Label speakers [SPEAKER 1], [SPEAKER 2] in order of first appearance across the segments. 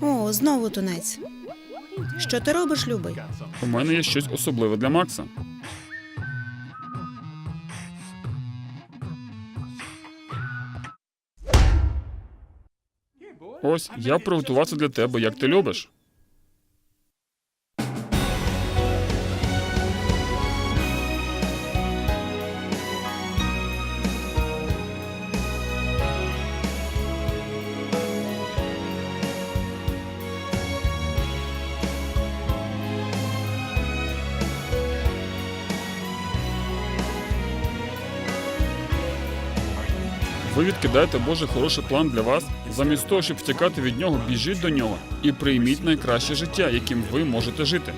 [SPEAKER 1] О, знову тунець. Що ти робиш, любий?
[SPEAKER 2] У мене є щось особливе для Макса. Ось я приготувався для тебе, як ти любиш. Відкидаєте Божий хороший план для вас. Замість того, щоб втікати від нього, біжіть до нього і прийміть найкраще життя, яким ви можете жити.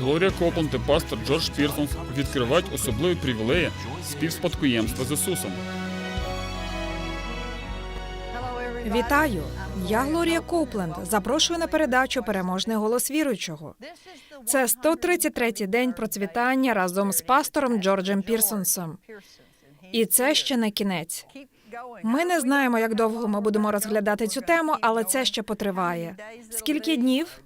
[SPEAKER 2] Глорія Копланд і пастор Джордж Пірсонс відкривають особливі привілеї співспадкоємства з Ісусом.
[SPEAKER 3] Вітаю! Я Глорія Копленд. Запрошую на передачу Переможний голос віруючого. Це 133-й день процвітання разом з пастором Джорджем Пірсонсом. І це ще не кінець. Ми не знаємо, як довго ми будемо розглядати цю тему, але це ще потриває. Скільки днів?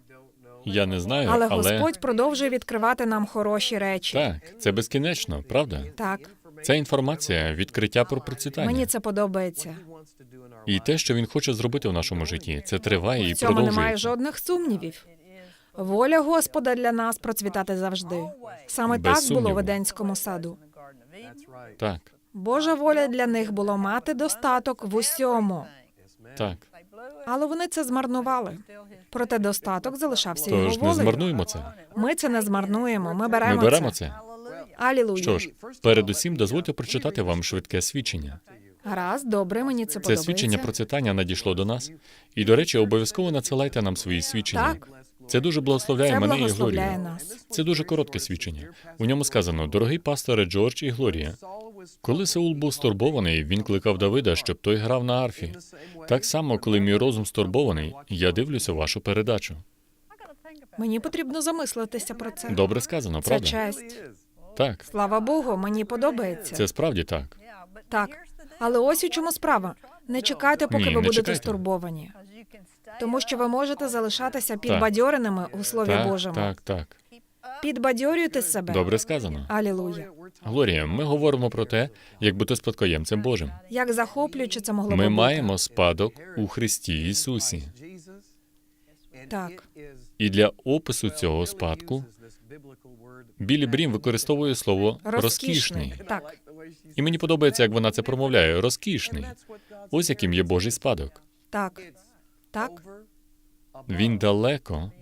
[SPEAKER 4] Я не знаю,
[SPEAKER 3] Але
[SPEAKER 4] але,
[SPEAKER 3] Господь продовжує відкривати нам хороші речі.
[SPEAKER 4] так, це безкінечно, правда?
[SPEAKER 3] Так,
[SPEAKER 4] Це інформація, відкриття про процвітання.
[SPEAKER 3] мені це подобається.
[SPEAKER 4] І те, що він хоче зробити в нашому житті, це триває і
[SPEAKER 3] В цьому немає жодних сумнівів. Воля Господа для нас процвітати завжди. Саме
[SPEAKER 4] Без
[SPEAKER 3] так було в
[SPEAKER 4] сумніву.
[SPEAKER 3] Едемському саду.
[SPEAKER 4] Так,
[SPEAKER 3] Божа воля для них було мати достаток в усьому,
[SPEAKER 4] так.
[SPEAKER 3] але вони це змарнували. Проте достаток залишався його
[SPEAKER 4] Тож не змарнуємо це.
[SPEAKER 3] Ми це не змарнуємо. Ми беремо,
[SPEAKER 4] Ми беремо
[SPEAKER 3] це.
[SPEAKER 4] це.
[SPEAKER 3] Алілуя.
[SPEAKER 4] Що ж, передусім дозвольте прочитати вам швидке свідчення.
[SPEAKER 3] Гаразд, добре, мені це
[SPEAKER 4] Це
[SPEAKER 3] подобається.
[SPEAKER 4] свідчення процвітання надійшло до нас. І, до речі, обов'язково надсилайте нам свої свідчення.
[SPEAKER 3] Так.
[SPEAKER 4] Це дуже благословляє
[SPEAKER 3] Це
[SPEAKER 4] мене і
[SPEAKER 3] благословляє
[SPEAKER 4] Глорію.
[SPEAKER 3] нас.
[SPEAKER 4] Це дуже коротке свідчення. У ньому сказано: дорогий пасторе Джордж і Глорія. Коли Саул був стурбований, він кликав Давида, щоб той грав на арфі. Так само, коли мій розум стурбований, я дивлюся вашу передачу.
[SPEAKER 3] Мені потрібно замислитися про це.
[SPEAKER 4] Добре сказано,
[SPEAKER 3] Це
[SPEAKER 4] правда?
[SPEAKER 3] честь.
[SPEAKER 4] Так,
[SPEAKER 3] Слава Богу, мені подобається.
[SPEAKER 4] це справді так.
[SPEAKER 3] Так. Але ось у чому справа. Не чекайте, поки
[SPEAKER 4] Ні,
[SPEAKER 3] ви
[SPEAKER 4] не
[SPEAKER 3] будете
[SPEAKER 4] чекайте.
[SPEAKER 3] стурбовані. Тому що ви можете залишатися підбадьореними у Слові
[SPEAKER 4] Так,
[SPEAKER 3] Божому.
[SPEAKER 4] так, так.
[SPEAKER 3] Підбадьорюйте себе.
[SPEAKER 4] Добре сказано.
[SPEAKER 3] Алілуя.
[SPEAKER 4] Глорія, ми говоримо про те, як бути спадкоємцем Божим.
[SPEAKER 3] Як захоплююче це могло
[SPEAKER 4] Ми
[SPEAKER 3] бути.
[SPEAKER 4] маємо спадок у Христі Ісусі.
[SPEAKER 3] Так.
[SPEAKER 4] І для опису цього спадку Білі Брім використовує слово розкішний.
[SPEAKER 3] Так.
[SPEAKER 4] І мені подобається, як вона це промовляє. Розкішний. Ось яким є Божий спадок.
[SPEAKER 3] Так. Так.
[SPEAKER 4] Він далеко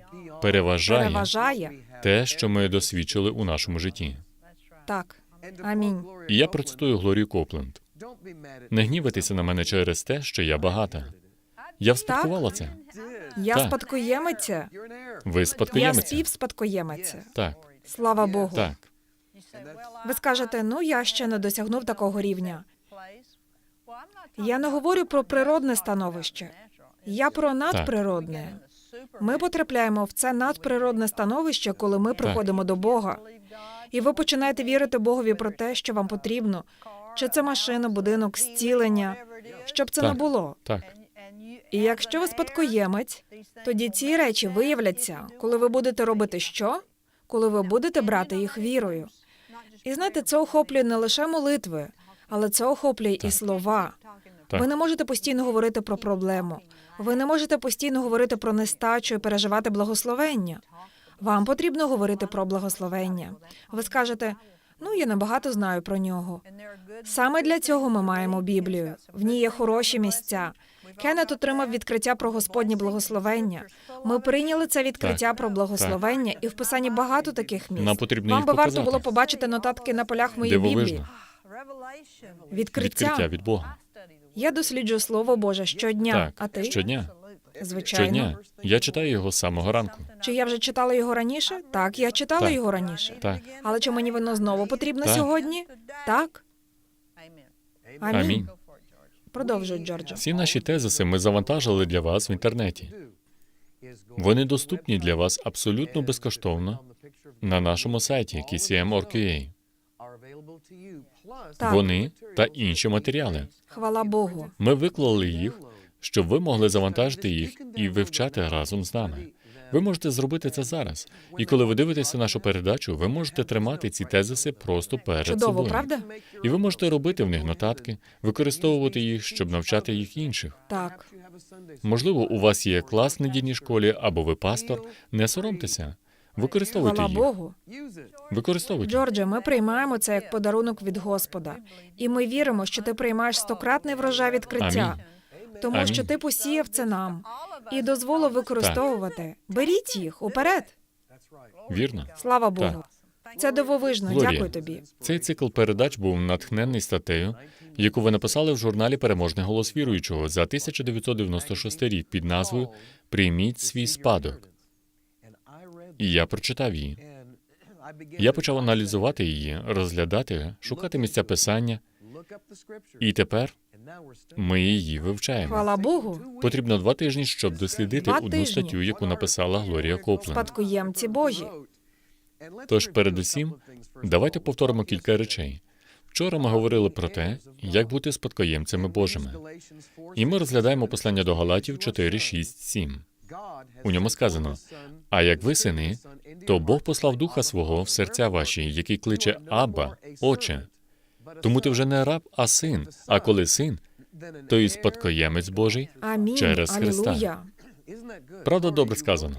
[SPEAKER 4] переважає
[SPEAKER 3] Переважає.
[SPEAKER 4] те, що ми досвідчили у нашому житті.
[SPEAKER 3] Так. Амінь.
[SPEAKER 4] І я процитую Глорію Копленд. Не гнівайтеся на мене через те, що я багата. Я вспадкувала це.
[SPEAKER 3] Я
[SPEAKER 4] Так.
[SPEAKER 3] спадкоємиця.
[SPEAKER 4] Ви
[SPEAKER 3] Я
[SPEAKER 4] спадкоємиця.
[SPEAKER 3] співспадкоємиця.
[SPEAKER 4] Так,
[SPEAKER 3] Слава Богу.
[SPEAKER 4] так.
[SPEAKER 3] Ви скажете, ну я ще не досягнув такого рівня. Я не говорю про природне становище. Я про надприродне. Ми потрапляємо в це надприродне становище, коли ми приходимо до Бога. І ви починаєте вірити Богові про те, що вам потрібно. Чи це машина, будинок, зцілення, щоб це не було.
[SPEAKER 4] Так,
[SPEAKER 3] І якщо ви спадкоємець, тоді ці речі виявляться, коли ви будете робити що? Коли ви будете брати їх вірою. І знаєте, це охоплює не лише молитви, але це охоплює і слова.
[SPEAKER 4] Так.
[SPEAKER 3] Ви не можете постійно говорити про проблему. Ви не можете постійно говорити про нестачу і переживати благословення. Вам потрібно говорити про благословення. Ви скажете: ну я небагато знаю про нього. Саме для цього ми маємо Біблію. В ній є хороші місця. Кеннет отримав відкриття про Господнє благословення. Ми прийняли це відкриття про благословення, і в писанні багато таких місць.
[SPEAKER 4] Нам потрібно
[SPEAKER 3] Вам би варто було побачити нотатки на полях моєї Біблії. Відкриття.
[SPEAKER 4] Відкриття від Бога.
[SPEAKER 3] Я досліджую слово Боже щодня.
[SPEAKER 4] Так,
[SPEAKER 3] а ти
[SPEAKER 4] щодня.
[SPEAKER 3] звичайно.
[SPEAKER 4] Щодня. Я читаю його з самого ранку.
[SPEAKER 3] Чи я вже читала його раніше? Так, я читала
[SPEAKER 4] Так.
[SPEAKER 3] його раніше.
[SPEAKER 4] Так.
[SPEAKER 3] Але чи мені воно знову потрібно
[SPEAKER 4] Так.
[SPEAKER 3] сьогодні? Так. Амінь.
[SPEAKER 4] Амінь.
[SPEAKER 3] Продовжуй, Джорджо.
[SPEAKER 4] Всі наші тезиси ми завантажили для вас в інтернеті. Вони доступні для вас абсолютно безкоштовно на нашому сайті KCM.org.ua.
[SPEAKER 3] Так.
[SPEAKER 4] Вони та інші матеріали.
[SPEAKER 3] Хвала Богу.
[SPEAKER 4] Ми виклали їх, щоб ви могли завантажити їх і вивчати разом з нами. Ви можете зробити це зараз. І коли ви дивитеся нашу передачу, ви можете тримати ці тезиси просто перед
[SPEAKER 3] Чудово,
[SPEAKER 4] собою.
[SPEAKER 3] правда?
[SPEAKER 4] І ви можете робити в них нотатки, використовувати їх, щоб навчати їх інших.
[SPEAKER 3] Так.
[SPEAKER 4] Можливо, у вас є клас в недільній школі або ви пастор. Не соромтеся. Використовуйте
[SPEAKER 3] Хвала
[SPEAKER 4] їх.
[SPEAKER 3] Богу.
[SPEAKER 4] Використовуйте.
[SPEAKER 3] Джордже, ми приймаємо це як подарунок від Господа. І ми віримо, що ти приймаєш стократний врожай відкриття.
[SPEAKER 4] Амінь.
[SPEAKER 3] Тому
[SPEAKER 4] Амінь.
[SPEAKER 3] що ти посіяв це нам і дозволив використовувати. Беріть їх уперед.
[SPEAKER 4] Вірно.
[SPEAKER 3] Слава Богу. Це дивовижно.
[SPEAKER 4] Глорія.
[SPEAKER 3] Дякую тобі.
[SPEAKER 4] Цей цикл передач був натхнений статтею, яку ви написали в журналі Переможний голос віруючого за 1996 рік під назвою Прийміть свій спадок. І я прочитав її. Я почав аналізувати її, розглядати, шукати місця писання, і тепер ми її вивчаємо.
[SPEAKER 3] Хвала Богу.
[SPEAKER 4] Потрібно два тижні, щоб дослідити
[SPEAKER 3] Два
[SPEAKER 4] одну
[SPEAKER 3] тижні.
[SPEAKER 4] статтю, яку написала Глорія Копленд.
[SPEAKER 3] Спадкоємці Божі.
[SPEAKER 4] Тож, передусім, давайте повторимо кілька речей. Вчора ми говорили про те, як бути спадкоємцями Божими. І ми розглядаємо послання до Галатів 4, 6, 7.
[SPEAKER 5] У ньому сказано:
[SPEAKER 4] А як ви сини, то Бог послав духа свого в серця ваші, який кличе Абба, Отче. Тому ти вже не раб, а син. А коли син, то і спадкоємець Божий.
[SPEAKER 3] Амінь.
[SPEAKER 4] Через Христа.
[SPEAKER 3] Алілуя.
[SPEAKER 4] Правда, добре сказано.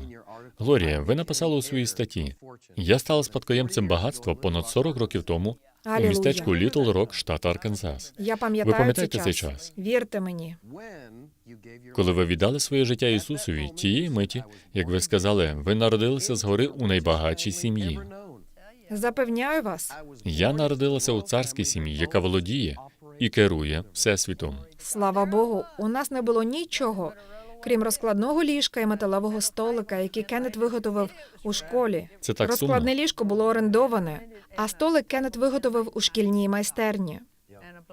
[SPEAKER 4] Глорія, ви написали у своїй статті. Я стала спадкоємцем багатства понад 40 років тому у містечку Літл Рок, штат Арканзас.
[SPEAKER 3] Я пам'ятаю
[SPEAKER 4] Ви пам'ятаєте
[SPEAKER 3] цей
[SPEAKER 4] цей
[SPEAKER 3] час.
[SPEAKER 4] час?
[SPEAKER 3] Вірте мені.
[SPEAKER 4] Коли ви віддали своє життя Ісусові, тієї миті, як ви сказали, ви народилися згори у найбагатшій сім'ї.
[SPEAKER 3] Запевняю вас.
[SPEAKER 4] Я народилася у царській сім'ї, яка володіє і керує всесвітом.
[SPEAKER 3] Слава Богу, у нас не було нічого, крім розкладного ліжка і металевого столика, який Кеннет виготовив у школі.
[SPEAKER 4] Це так
[SPEAKER 3] Розкладне
[SPEAKER 4] сумно.
[SPEAKER 3] ліжко було орендоване, а столик Кеннет виготовив у шкільній майстерні.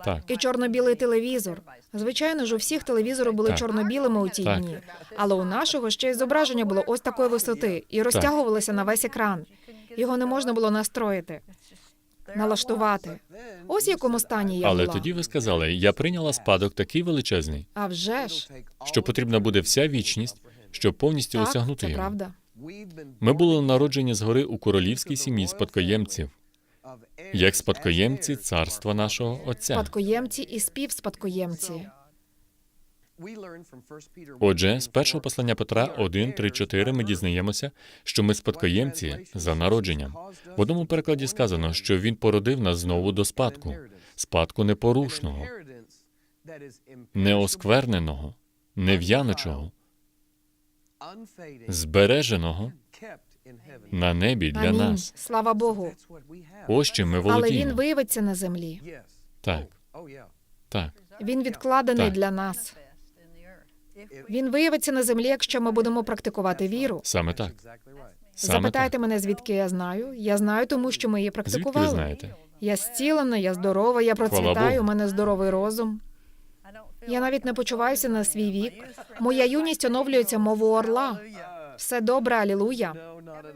[SPEAKER 4] Так,
[SPEAKER 3] І чорно-білий телевізор. Звичайно ж, у всіх телевізори були
[SPEAKER 4] Так.
[SPEAKER 3] чорно-білими у ті
[SPEAKER 4] Так.
[SPEAKER 3] дні, але у нашого ще й зображення було ось такої висоти і розтягувалося на весь екран. Його не можна було настроїти, налаштувати. Ось в якому стані я
[SPEAKER 4] але
[SPEAKER 3] була.
[SPEAKER 4] тоді ви сказали, я прийняла спадок такий величезний,
[SPEAKER 3] А вже ж,
[SPEAKER 4] що потрібна буде вся вічність, щоб повністю
[SPEAKER 3] так,
[SPEAKER 4] осягнути
[SPEAKER 3] це
[SPEAKER 4] його.
[SPEAKER 3] правда.
[SPEAKER 4] Ми були народжені згори у королівській сім'ї спадкоємців, як спадкоємці царства нашого Отця.
[SPEAKER 3] Спадкоємці і співспадкоємці.
[SPEAKER 4] Отже, з першого послання Петра 1, 3, 4 ми дізнаємося, що ми спадкоємці за народженням. В одному перекладі сказано, що він породив нас знову до спадку, спадку непорушного, неоскверненого, нев'яночого, збереженого на небі для
[SPEAKER 3] Амінь.
[SPEAKER 4] нас.
[SPEAKER 3] Слава Богу.
[SPEAKER 4] Ось чим ми
[SPEAKER 3] Але він виявиться на землі.
[SPEAKER 4] Так, так.
[SPEAKER 3] Він відкладений
[SPEAKER 4] Так.
[SPEAKER 3] для нас. Він виявиться на землі, якщо ми будемо практикувати віру.
[SPEAKER 4] Саме так. Саме
[SPEAKER 3] Запитайте
[SPEAKER 4] так.
[SPEAKER 3] мене, звідки я знаю. Я знаю, тому що ми її
[SPEAKER 4] Звідки
[SPEAKER 3] практикували.
[SPEAKER 4] ви знаєте?
[SPEAKER 3] Я зцілена, я здорова, я процвітаю, у мене здоровий розум. Я навіть не почуваюся на свій вік. Моя юність оновлюється мову орла. Все добре, алілуя.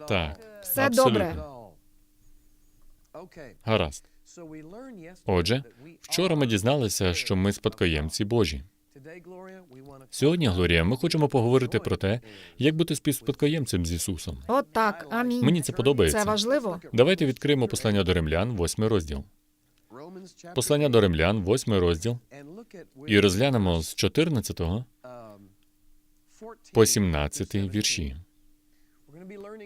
[SPEAKER 4] Так,
[SPEAKER 3] Все
[SPEAKER 4] абсолютно.
[SPEAKER 3] добре.
[SPEAKER 4] Гаразд. Отже, вчора ми дізналися, що ми спадкоємці Божі. Сьогодні, Глорія, ми хочемо поговорити про те, як бути співспадкоємцем з Ісусом.
[SPEAKER 3] От так, амінь.
[SPEAKER 4] Мені це подобається.
[SPEAKER 3] Це важливо.
[SPEAKER 4] Давайте відкриємо послання до римлян, восьмий розділ. Послання до римлян, восьмий розділ, і розглянемо з 14 по 17 вірші.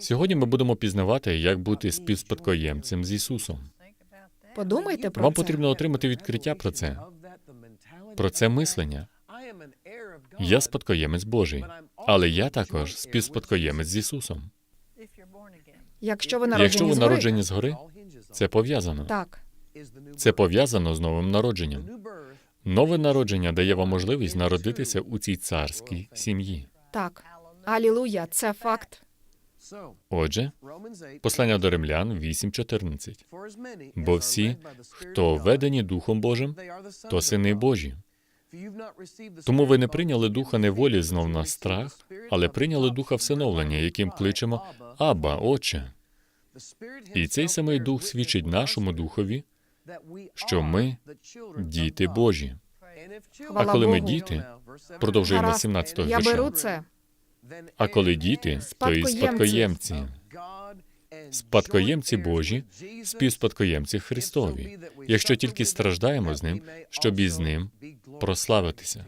[SPEAKER 4] Сьогодні ми будемо пізнавати, як бути співспадкоємцем з Ісусом.
[SPEAKER 3] Подумайте про
[SPEAKER 4] Вам
[SPEAKER 3] це.
[SPEAKER 4] потрібно отримати відкриття про це, про це мислення. Я спадкоємець Божий, але я також співспадкоємець з Ісусом.
[SPEAKER 3] Якщо ви народжені
[SPEAKER 4] Якщо ви народжені згори, це пов'язано.
[SPEAKER 3] Так,
[SPEAKER 4] Це пов'язано з новим народженням. Нове народження дає вам можливість народитися у цій царській сім'ї.
[SPEAKER 3] так. Алілуя, це факт.
[SPEAKER 4] Отже, послання до римлян 8.14. Бо всі, хто ведені Духом Божим, то сини Божі. Тому ви не прийняли духа неволі знов на страх, але прийняли духа всиновлення, яким кличемо Абба, Отче. І цей самий дух свідчить нашому духові, що ми діти Божі. А коли ми діти, Продовжуємо
[SPEAKER 3] Гаразд.
[SPEAKER 4] 17
[SPEAKER 3] Я
[SPEAKER 4] вірша.
[SPEAKER 3] беру це.
[SPEAKER 4] А коли діти, то і
[SPEAKER 3] Спадкоємці.
[SPEAKER 4] Спадкоємці, Божі, співспадкоємці Христові, якщо тільки страждаємо з ним, щоб із ним прославитися.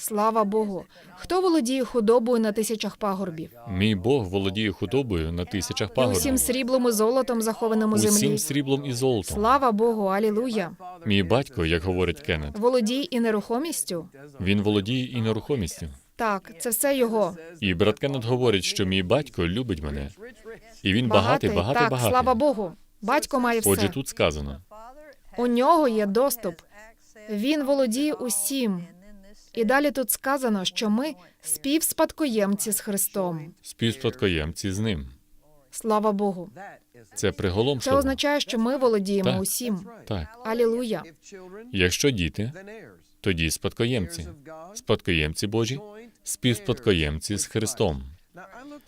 [SPEAKER 3] Слава Богу. Хто володіє худобою на тисячах пагорбів?
[SPEAKER 4] Мій Бог володіє худобою на тисячах пагорбів,
[SPEAKER 3] усім сріблом і золотом, захованим у землі.
[SPEAKER 4] усім сріблом і золотом.
[SPEAKER 3] Слава Богу, алілуя.
[SPEAKER 4] Мій батько, як говорить Кеннет,
[SPEAKER 3] Володій і нерухомістю?
[SPEAKER 4] він володіє і нерухомістю.
[SPEAKER 3] Так, це все його.
[SPEAKER 4] І брат Кеннет говорить, що мій батько любить мене, і він багатий, багатий,
[SPEAKER 3] так,
[SPEAKER 4] багатий.
[SPEAKER 3] слава Богу. Батько має все.
[SPEAKER 4] Отже, тут сказано:
[SPEAKER 3] У нього є доступ. Він володіє усім. І далі тут сказано, що ми співспадкоємці з Христом.
[SPEAKER 4] співспадкоємці з ним.
[SPEAKER 3] Слава Богу.
[SPEAKER 4] Це
[SPEAKER 3] Це означає, що ми володіємо
[SPEAKER 4] Так.
[SPEAKER 3] усім.
[SPEAKER 4] Так,
[SPEAKER 3] Алілуя.
[SPEAKER 4] якщо діти, тоді спадкоємці, спадкоємці Божі, співспадкоємці з Христом.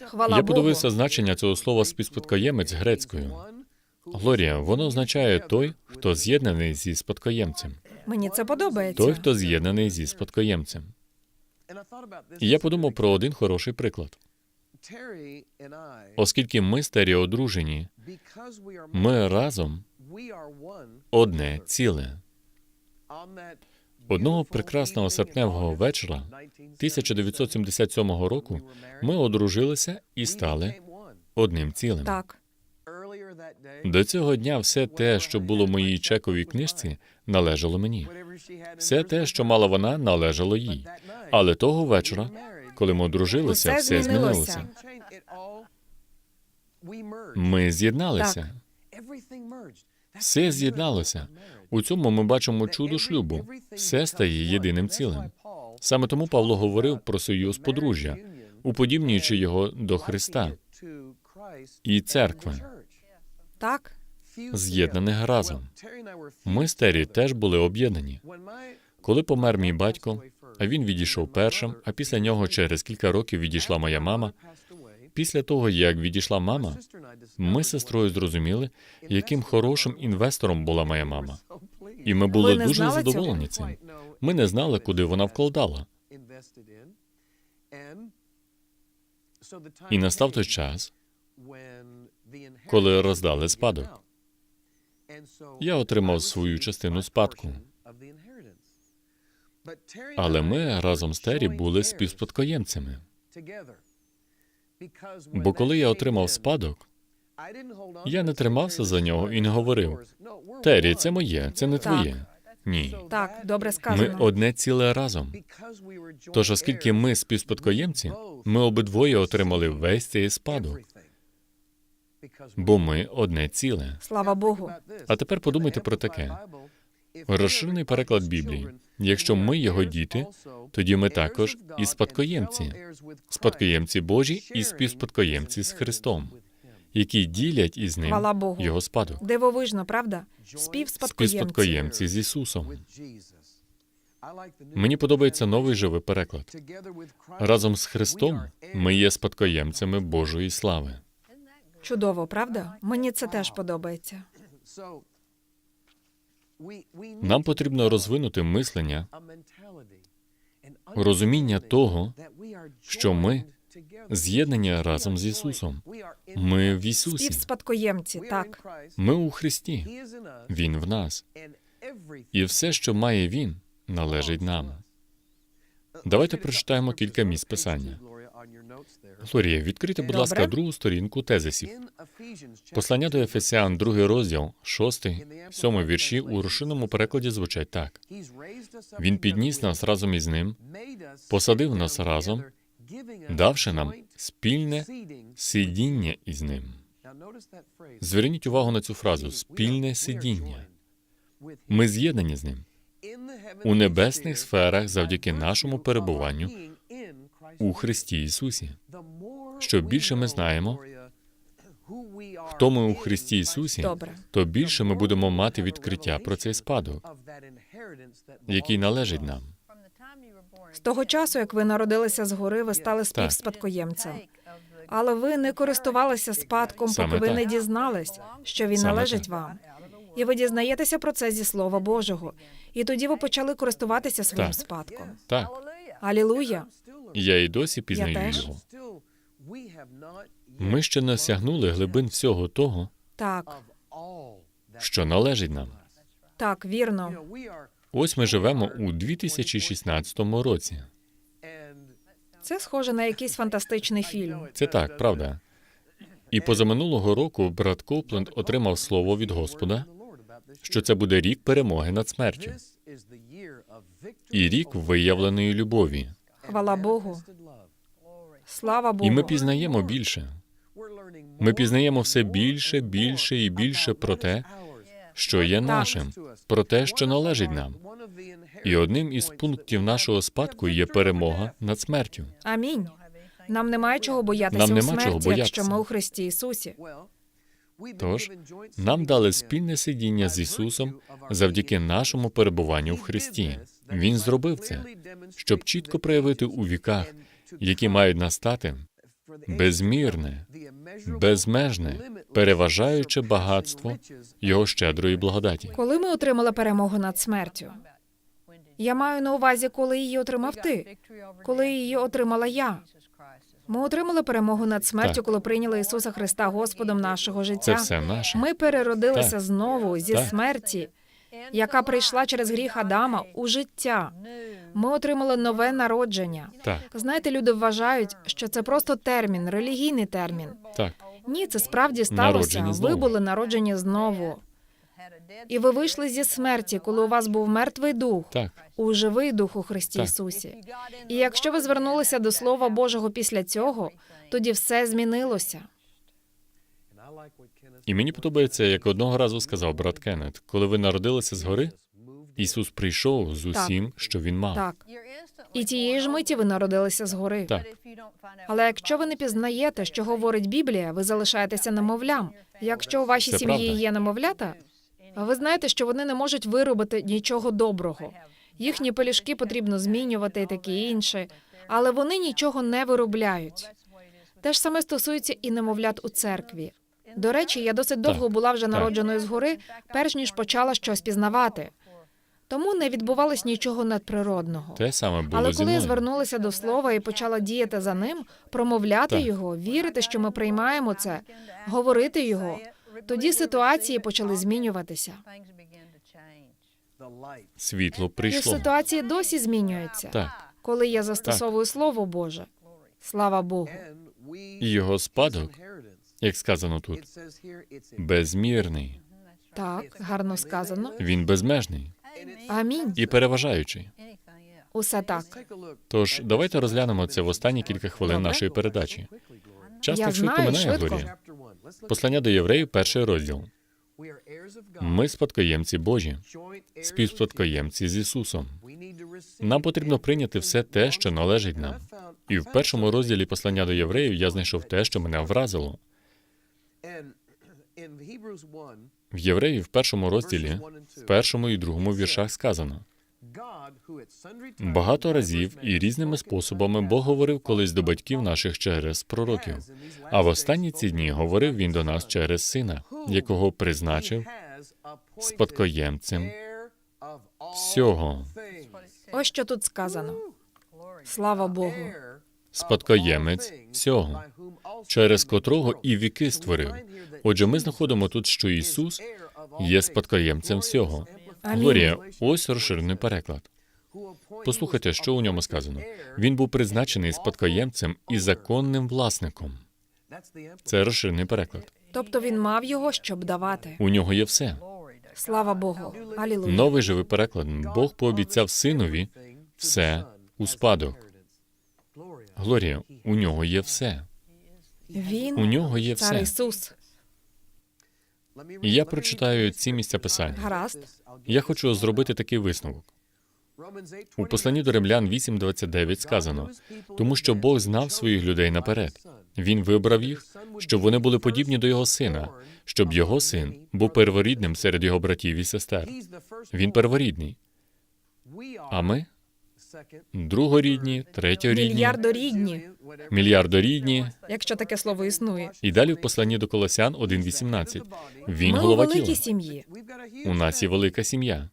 [SPEAKER 3] Хвала
[SPEAKER 4] Я
[SPEAKER 3] Богу.
[SPEAKER 4] подивився значення цього слова співспадкоємець грецькою. Глорія, воно означає той, хто з'єднаний зі спадкоємцем,
[SPEAKER 3] Мені це подобається.
[SPEAKER 4] той, хто з'єднаний зі спадкоємцем. І я подумав про один хороший приклад. Оскільки ми старі одружені, ми разом одне ціле. Одного прекрасного серпневого вечора 1977 року ми одружилися і стали одним цілим.
[SPEAKER 3] Так.
[SPEAKER 4] До цього дня все те, що було в моїй чековій книжці, належало мені. Все те, що мала вона, належало їй. Але того вечора, коли ми одружилися, все
[SPEAKER 3] змінилося.
[SPEAKER 4] змінилося. Ми з'єдналися. Все з'єдналося. У цьому ми бачимо чудо шлюбу. Все стає єдиним цілим. Саме тому Павло говорив про союз подружжя, уподібнюючи його до Христа і церкви,
[SPEAKER 3] Так.
[SPEAKER 4] з'єднаних разом. Ми з Террі теж були об'єднані. Коли помер мій батько, а він відійшов першим, а після нього через кілька років відійшла моя мама. Після того, як відійшла мама, ми з сестрою зрозуміли, яким хорошим інвестором була моя мама. І ми були
[SPEAKER 3] Ви не
[SPEAKER 4] дуже
[SPEAKER 3] знали
[SPEAKER 4] задоволені цим. Ми не знали, куди вона вкладала. І настав той час, коли роздали спадок. Я отримав свою частину спадку. Але ми разом з Террі були співспадкоємцями. Бо коли я отримав спадок, я не тримався за нього і не говорив: Террі, це моє, це не твоє. Ні.
[SPEAKER 3] Так, добре
[SPEAKER 4] Ми одне ціле разом. Тож, оскільки ми співспадкоємці, ми обидвоє отримали весь цей спадок, бо ми одне ціле.
[SPEAKER 3] Слава Богу.
[SPEAKER 4] А тепер подумайте про таке. Розширений переклад Біблії. Якщо ми його діти, тоді ми також і спадкоємці, спадкоємці Божі і співспадкоємці з Христом, які ділять із ним
[SPEAKER 3] Богу.
[SPEAKER 4] його спадок.
[SPEAKER 3] Дивовижно, правда? Співспадкоємці.
[SPEAKER 4] Співспадкоємці з Ісусом. Мені подобається новий живий переклад. Разом з Христом ми є спадкоємцями Божої слави.
[SPEAKER 3] Чудово, правда? Мені це теж подобається.
[SPEAKER 4] Нам потрібно розвинути мислення, розуміння того, що ми з'єднані разом з Ісусом. Ми в Ісусі.
[SPEAKER 3] Співспадкоємці, так.
[SPEAKER 4] Ми у Христі. Він в нас. І все, що має Він, належить нам.
[SPEAKER 5] Давайте прочитаємо кілька місць писання.
[SPEAKER 4] Глорія, відкрийте, будь ласка, другу сторінку тезисів. Послання до Ефесян, другий розділ, шостий, сьомий вірші у розширеному перекладі звучать так: Він підніс нас разом із ним, посадив нас разом, давши нам спільне сидіння із ним. Зверніть увагу на цю фразу спільне сидіння. Ми з'єднані з ним
[SPEAKER 5] у небесних сферах завдяки нашому перебуванню
[SPEAKER 4] у Христі Ісусі.
[SPEAKER 5] Що більше ми знаємо,
[SPEAKER 4] Хто ми у Христі Ісусі,
[SPEAKER 3] Добре.
[SPEAKER 4] то більше ми будемо мати відкриття про цей спадок, який належить нам.
[SPEAKER 3] З того часу, як ви народилися згори, ви стали співспадкоємцем. Але ви не користувалися спадком,
[SPEAKER 4] Саме
[SPEAKER 3] поки ви
[SPEAKER 4] так.
[SPEAKER 3] не дізнались, що він
[SPEAKER 4] Саме
[SPEAKER 3] належить
[SPEAKER 4] так.
[SPEAKER 3] вам. І ви дізнаєтеся про це зі Слова Божого. І тоді ви почали користуватися своїм
[SPEAKER 4] Так.
[SPEAKER 3] спадком.
[SPEAKER 4] Так,
[SPEAKER 3] Алілуя!
[SPEAKER 4] Я і досі пізнаю
[SPEAKER 3] теж.
[SPEAKER 4] його. Ми ще не осягнули глибин всього того,
[SPEAKER 3] Так,
[SPEAKER 4] що належить нам.
[SPEAKER 3] так, вірно.
[SPEAKER 4] Ось ми живемо у 2016 році.
[SPEAKER 3] Це схоже на якийсь фантастичний фільм.
[SPEAKER 4] Це так, правда. І позаминулого року брат Копленд отримав слово від Господа, що це буде рік перемоги над смертю і рік виявленої любові.
[SPEAKER 3] Хвала Богу. Слава Богу.
[SPEAKER 4] І ми пізнаємо більше. Ми пізнаємо все більше, більше і більше про те, що є нашим, про те, що належить нам. І одним із пунктів нашого спадку є перемога над смертю.
[SPEAKER 3] Амінь. Нам немає чого боятися
[SPEAKER 4] Нам
[SPEAKER 3] у
[SPEAKER 4] нема
[SPEAKER 3] смерті,
[SPEAKER 4] чого
[SPEAKER 3] якщо
[SPEAKER 4] боятися.
[SPEAKER 3] ми у Христі Ісусі.
[SPEAKER 4] Тож нам дали спільне сидіння з Ісусом завдяки нашому перебуванню в Христі. Він зробив це, щоб чітко проявити у віках, які мають настати, безмірне, безмежне, переважаюче багатство Його щедрої благодаті.
[SPEAKER 3] Коли ми отримали перемогу над смертю? Я маю на увазі, коли її отримав ти, коли її отримала я. Ми отримали перемогу над смертю,
[SPEAKER 4] Так.
[SPEAKER 3] коли прийняли Ісуса Христа Господом нашого життя.
[SPEAKER 4] Це все наше.
[SPEAKER 3] Ми переродилися
[SPEAKER 4] Так.
[SPEAKER 3] знову зі
[SPEAKER 4] Так.
[SPEAKER 3] смерті, яка прийшла через гріх Адама у життя. Ми отримали нове народження.
[SPEAKER 4] Так,
[SPEAKER 3] Знаєте, люди вважають, що це просто термін, релігійний термін.
[SPEAKER 4] так,
[SPEAKER 3] Ні, це справді сталося.
[SPEAKER 4] Народжені
[SPEAKER 3] Ви були народжені знову. І ви вийшли зі смерті, коли у вас був мертвий дух,
[SPEAKER 4] так.
[SPEAKER 3] у живий дух у Христі
[SPEAKER 4] Так.
[SPEAKER 3] Ісусі. І якщо ви звернулися до Слова Божого після цього, тоді все змінилося.
[SPEAKER 4] І мені подобається, як одного разу сказав брат Кеннет, коли ви народилися згори, Ісус прийшов з усім, що він мав.
[SPEAKER 3] Так. І тієї ж миті ви народилися згори.
[SPEAKER 4] Так.
[SPEAKER 3] Але якщо ви не пізнаєте, що говорить Біблія, ви залишаєтеся немовлям. Якщо у вашій
[SPEAKER 4] Це
[SPEAKER 3] сім'ї
[SPEAKER 4] правда.
[SPEAKER 3] є немовлята, ви знаєте, що вони не можуть виробити нічого доброго. Їхні пелюшки потрібно змінювати і таке інше, але вони нічого не виробляють. Те ж саме стосується і немовлят у церкві. До речі, я досить довго була вже
[SPEAKER 4] так.
[SPEAKER 3] народженою згори, перш ніж почала щось пізнавати. Тому не відбувалось нічого надприродного.
[SPEAKER 4] Те саме було
[SPEAKER 3] Але коли я звернулася до слова і почала діяти за ним, промовляти
[SPEAKER 4] Так.
[SPEAKER 3] його, вірити, що ми приймаємо це, говорити його, тоді ситуації почали змінюватися.
[SPEAKER 4] Світло
[SPEAKER 3] І ситуації досі змінюються,
[SPEAKER 4] Так.
[SPEAKER 3] коли я застосовую слово Боже. Слава Богу.
[SPEAKER 4] І його спадок, як сказано тут, безмірний.
[SPEAKER 3] Так, гарно сказано.
[SPEAKER 4] Він безмежний
[SPEAKER 3] Амінь.
[SPEAKER 4] і переважаючий.
[SPEAKER 3] Усе так.
[SPEAKER 4] Тож давайте розглянемо це в останні кілька хвилин нашої передачі. Час
[SPEAKER 3] Я
[SPEAKER 4] так швидко
[SPEAKER 3] знаю,
[SPEAKER 4] минає,
[SPEAKER 3] швидко.
[SPEAKER 4] Глорія. Послання до євреїв, перший розділ. Ми спадкоємці Божі, співспадкоємці з Ісусом. Нам потрібно прийняти все те, що належить нам. І в першому розділі послання до євреїв я знайшов те, що мене вразило. В євреїв в першому розділі, в першому і другому віршах сказано: багато разів і різними способами Бог говорив колись до батьків наших через пророків. А в останні ці дні говорив він до нас через сина, якого призначив спадкоємцем всього,
[SPEAKER 3] Ось що тут сказано. Слава Богу.
[SPEAKER 4] спадкоємець всього, через котрого і віки створив. Отже, ми знаходимо тут, що Ісус є спадкоємцем всього. Глорія, ось розширений переклад. Послухайте, що у ньому сказано. Він був призначений спадкоємцем і законним власником. Це розширений переклад.
[SPEAKER 3] Тобто він мав його, щоб давати.
[SPEAKER 4] У нього є все.
[SPEAKER 3] Слава Богу. Алілуя.
[SPEAKER 4] Новий живий переклад. Бог пообіцяв синові все у спадок. Глорія, у нього є все. У нього є
[SPEAKER 3] цар
[SPEAKER 4] все.
[SPEAKER 3] Ісус.
[SPEAKER 4] Я прочитаю ці місця писання.
[SPEAKER 3] Гаразд.
[SPEAKER 4] Я хочу зробити такий висновок. У посланні до римлян 8.29 сказано, тому що Бог знав своїх людей наперед. Він вибрав їх, щоб вони були подібні до його сина, щоб його син був перворідним серед його братів і сестер. Він перворідний. А ми другорідні, третьорідні,
[SPEAKER 3] Мільярдорідні,
[SPEAKER 4] мільярдорідні.
[SPEAKER 3] якщо таке слово існує.
[SPEAKER 4] І далі в посланні до Колосян 1.18. Він
[SPEAKER 3] Ми
[SPEAKER 4] голова тіла.
[SPEAKER 3] сім'ї.
[SPEAKER 4] У нас є велика сім'я.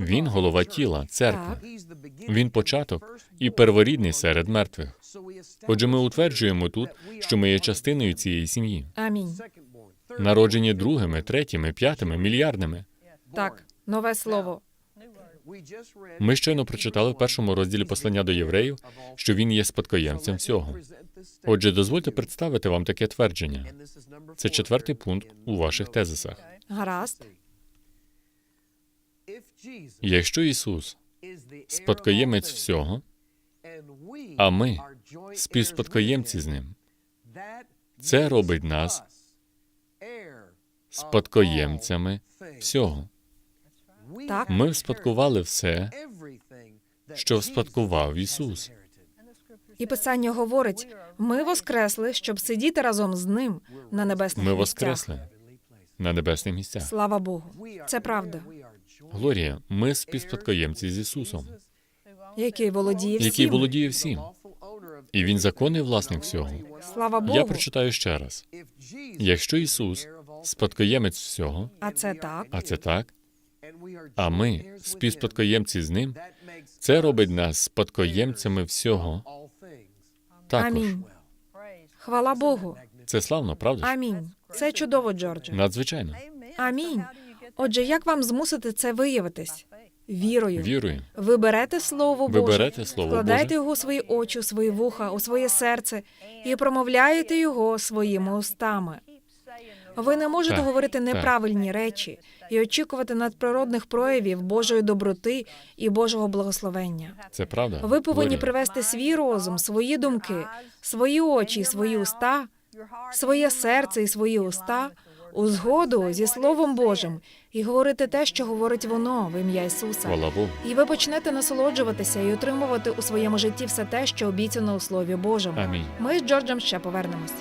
[SPEAKER 4] Він голова тіла, церкви. Він початок і перворідний серед мертвих. Отже, ми утверджуємо тут, що ми є частиною цієї сім'ї,
[SPEAKER 3] Амінь.
[SPEAKER 4] народжені другими, третіми, п'ятими, мільярдними.
[SPEAKER 3] Так, нове слово.
[SPEAKER 4] Ми щойно прочитали в першому розділі послання до євреїв, що він є спадкоємцем всього. Отже, дозвольте представити вам таке твердження. Це четвертий пункт у ваших тезисах.
[SPEAKER 3] Гаразд.
[SPEAKER 4] Якщо Ісус спадкоємець всього, а ми співспадкоємці з ним, це робить нас спадкоємцями всього.
[SPEAKER 3] Так.
[SPEAKER 4] Ми вспадкували все, що вспадкував Ісус.
[SPEAKER 3] І писання говорить: ми воскресли, щоб сидіти разом з ним на небесних
[SPEAKER 4] Ми
[SPEAKER 3] місцях.
[SPEAKER 4] воскресли на небесних місцях.
[SPEAKER 3] Слава Богу. Це правда.
[SPEAKER 4] Глорія, ми співспадкоємці з Ісусом,
[SPEAKER 3] Який володіє всім.
[SPEAKER 4] який володіє всім, і Він законний власник всього.
[SPEAKER 3] Слава Богу.
[SPEAKER 4] Я прочитаю ще раз: якщо Ісус спадкоємець всього,
[SPEAKER 3] А це так.
[SPEAKER 4] а це так, а ми співспадкоємці з ним, це робить нас спадкоємцями всього. Також
[SPEAKER 3] Амінь. Хвала Богу.
[SPEAKER 4] це славно, правда?
[SPEAKER 3] Амінь. Це чудово, Джордже.
[SPEAKER 4] Надзвичайно.
[SPEAKER 3] Амінь. Отже, як вам змусити це виявитись? Вірою.
[SPEAKER 4] Вірую.
[SPEAKER 3] Ви берете слово
[SPEAKER 4] Ви
[SPEAKER 3] Боже,
[SPEAKER 4] берете Слово
[SPEAKER 3] вкладаєте
[SPEAKER 4] Боже.
[SPEAKER 3] його у свої очі, у свої вуха, у своє серце і промовляєте його своїми устами. Ви не можете
[SPEAKER 4] Так,
[SPEAKER 3] говорити
[SPEAKER 4] так.
[SPEAKER 3] неправильні речі і очікувати надприродних проявів Божої доброти і Божого благословення.
[SPEAKER 4] Це правда.
[SPEAKER 3] Ви повинні
[SPEAKER 4] Глорія.
[SPEAKER 3] привести свій розум, свої думки, свої очі, свої уста, своє серце і свої уста у згоду зі Словом Божим і говорити те, що говорить воно в ім'я Ісуса.
[SPEAKER 4] Богу.
[SPEAKER 3] І ви почнете насолоджуватися і отримувати у своєму житті все те, що обіцяно у Слові Божому.
[SPEAKER 4] Амінь.
[SPEAKER 3] Ми з Джорджем ще повернемось.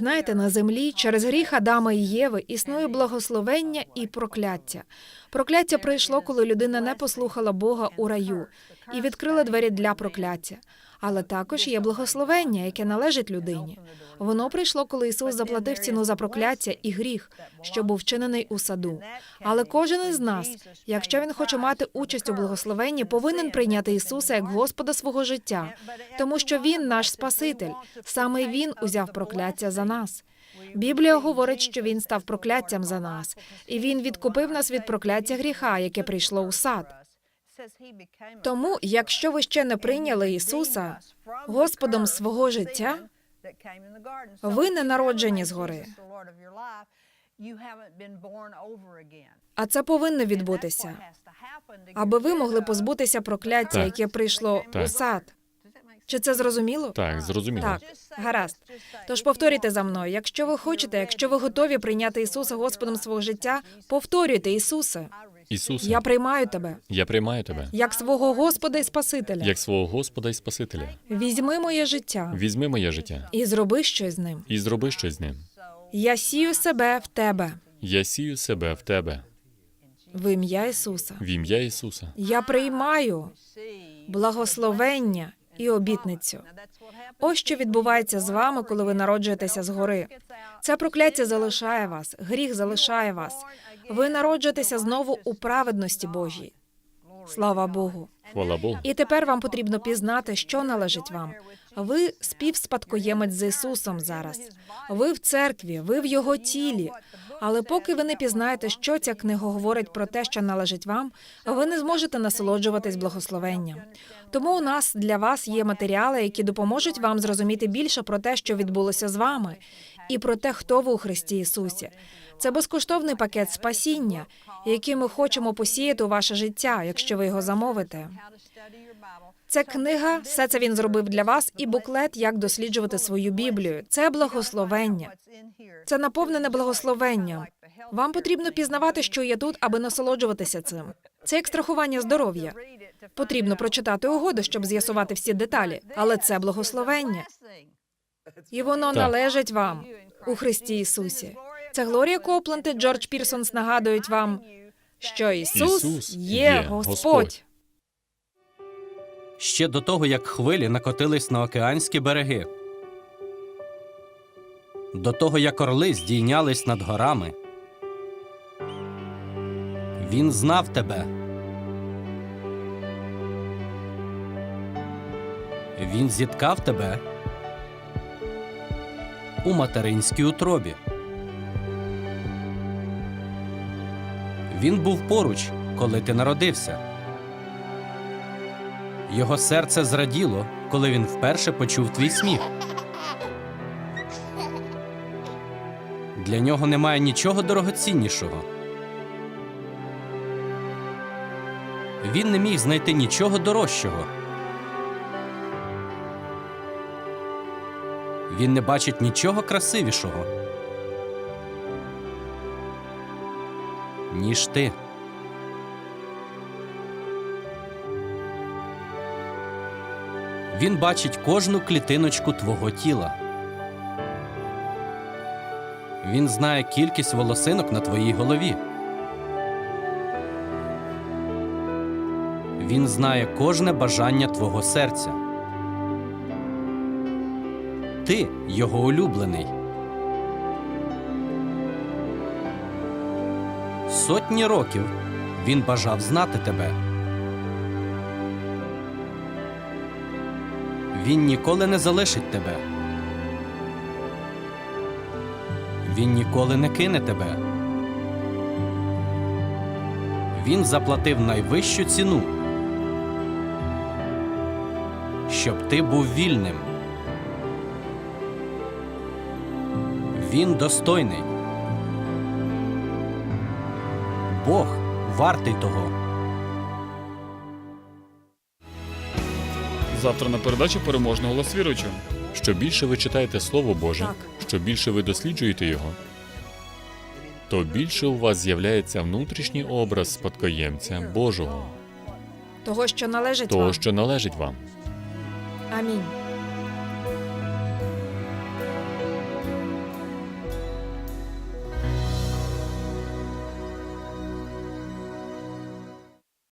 [SPEAKER 3] Знаєте, на землі через гріх Адама і Єви існує благословення і прокляття. Прокляття прийшло, коли людина не послухала Бога у раю і відкрила двері для прокляття. Але також є благословення, яке належить людині. Воно прийшло, коли Ісус заплатив ціну за прокляття і гріх, що був вчинений у саду. Але кожен із нас, якщо він хоче мати участь у благословенні, повинен прийняти Ісуса як Господа свого життя, тому що Він наш Спаситель. Саме Він узяв прокляття за нас. Біблія говорить, що він став прокляттям за нас, і він відкупив нас від прокляття гріха, яке прийшло у сад. Тому, якщо ви ще не прийняли Ісуса Господом свого життя, ви не народжені згори. А це повинно відбутися, аби ви могли позбутися прокляття,
[SPEAKER 4] Так.
[SPEAKER 3] яке прийшло у
[SPEAKER 4] Так.
[SPEAKER 3] сад. Чи це зрозуміло?
[SPEAKER 4] Так, зрозуміло.
[SPEAKER 3] Так, гаразд. Тож повторюйте за мною. Якщо ви хочете, якщо ви готові прийняти Ісуса Господом свого життя, повторюйте Ісусе.
[SPEAKER 4] Ісусе,
[SPEAKER 3] Я приймаю тебе
[SPEAKER 4] я приймаю тебе
[SPEAKER 3] як свого Господа і Спасителя.
[SPEAKER 4] як свого Господа і Спасителя.
[SPEAKER 3] Візьми моє життя
[SPEAKER 4] Візьми моє життя
[SPEAKER 3] і зроби щось з ним.
[SPEAKER 4] і зроби щось з ним.
[SPEAKER 3] Я сію себе в тебе
[SPEAKER 4] Я сію себе в тебе
[SPEAKER 3] в ім'я Ісуса.
[SPEAKER 4] в ім'я Ісуса.
[SPEAKER 3] Я приймаю благословення і обітницю. Ось що відбувається з вами, коли ви народжуєтеся згори. Це прокляття залишає вас, гріх залишає вас. Ви народжуєтеся знову у праведності Божій. Слава Богу.
[SPEAKER 4] Хвала Богу.
[SPEAKER 3] І тепер вам потрібно пізнати, що належить вам. Ви співспадкоємець з Ісусом зараз. Ви в церкві, ви в Його тілі. Але поки ви не пізнаєте, що ця книга говорить про те, що належить вам, ви не зможете насолоджуватись благословенням. Тому у нас для вас є матеріали, які допоможуть вам зрозуміти більше про те, що відбулося з вами, і про те, хто ви у Христі Ісусі. Це безкоштовний пакет спасіння, який ми хочемо посіяти у ваше життя, якщо ви його замовите. Це книга, все це він зробив для вас, і буклет, як досліджувати свою Біблію. Це благословення. Це наповнене благословенням. Вам потрібно пізнавати, що є тут, аби насолоджуватися цим. Це як страхування здоров'я. Потрібно прочитати угоду, щоб з'ясувати всі деталі, але це благословення. І воно
[SPEAKER 4] Так.
[SPEAKER 3] належить вам у Христі Ісусі. Це Глорія Копланд і Джордж Пірсонс нагадують вам, що Ісус,
[SPEAKER 4] Ісус
[SPEAKER 3] є
[SPEAKER 4] є
[SPEAKER 3] Господь.
[SPEAKER 4] Господь.
[SPEAKER 6] ще до того, як хвилі накотились на океанські береги, до того, як орли здійнялись над горами. Він знав тебе. Він зіткав тебе у материнській утробі. Він був поруч, коли ти народився. Його серце зраділо, коли він вперше почув твій сміх. Для нього немає нічого дорогоціннішого. Він не міг знайти нічого дорожчого. Він не бачить нічого красивішого, ніж ти. Він бачить кожну клітиночку твого тіла. Він знає кількість волосинок на твоїй голові. Він знає кожне бажання твого серця. Ти його улюблений. Сотні років він бажав знати тебе. Він ніколи не залишить тебе. Він ніколи не кине тебе. Він заплатив найвищу ціну, щоб ти був вільним. Він достойний. Бог вартий того.
[SPEAKER 2] Завтра на передачі переможний голос віруючого.
[SPEAKER 4] Що більше ви читаєте Слово Боже,
[SPEAKER 3] Так.
[SPEAKER 4] що більше ви досліджуєте його, то більше у вас з'являється внутрішній образ спадкоємця Божого,
[SPEAKER 3] Того, що належить
[SPEAKER 4] того,
[SPEAKER 3] вам.
[SPEAKER 4] що належить вам.
[SPEAKER 3] Амінь.